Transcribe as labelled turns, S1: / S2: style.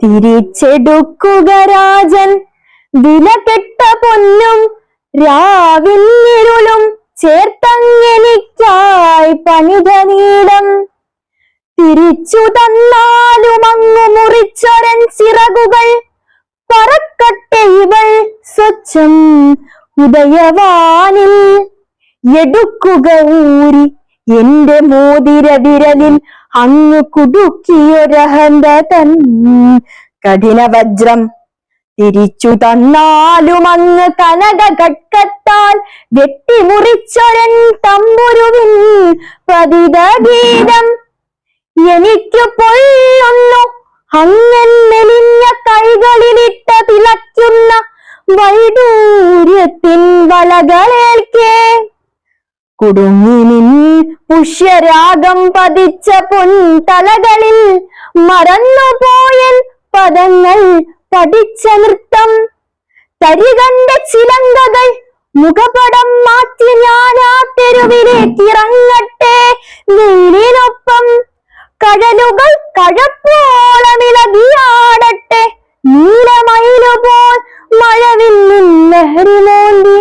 S1: തിരിച്ചെടുക്കുക രാജൻ. വിലകെട്ട പൊന്നും രാവിന്നിരുളും ചേർത്തങ്ങനിക്കായി പണിത നീളം തിരിച്ചു തന്നാലും അങ്ങു മുറിച്ചൊരൻ ചിറകുകൾ. പറക്കട്ടെ ഇവൾ സ്വച്ഛം ഉദയവാനിൽ. എടുക്കുക ഊരി എന്റെ മോതിര വിരലിൽ അങ്ങ് കുടുക്കിയൊരഹന്ത തൻ കഠിന വജ്രം തിരിച്ചു തന്നാലും അങ്ങ് കനക ഘട്ടത്താൽ വെട്ടിമുറിച്ചൊരൻ തമ്പുരുവിൻ പതിത ഗീതം. എനിക്ക് പൊള്ളുന്നു അങ്ങൻ മെലിഞ്ഞ കൈകളിലിട്ട തിളയ്ക്കുന്ന വൈഡൂര്യത്തിൻ വളകളേൽക്കേ കുടുങ്ങി നിൻ പുഷ്യരാഗം പതിച്ച പൊൻതലകളിൽ മറന്നുപോയൻ പദങ്ങൾ പഠിച്ച നൃത്തം. തരികണ്ട ചിലങ്കകൾ മുഖപടം മാറ്റി ഞാൻ ആ തെരുവിലേക്ക് ഇറങ്ങട്ടെ നീലിനൊപ്പം കടലുകൾ കഴപ്പോളമിളകിയാടട്ടെ നീലമയിലുപോൽ മഴവിൽ നിന്ന് നിന്നഹരിമോന്തി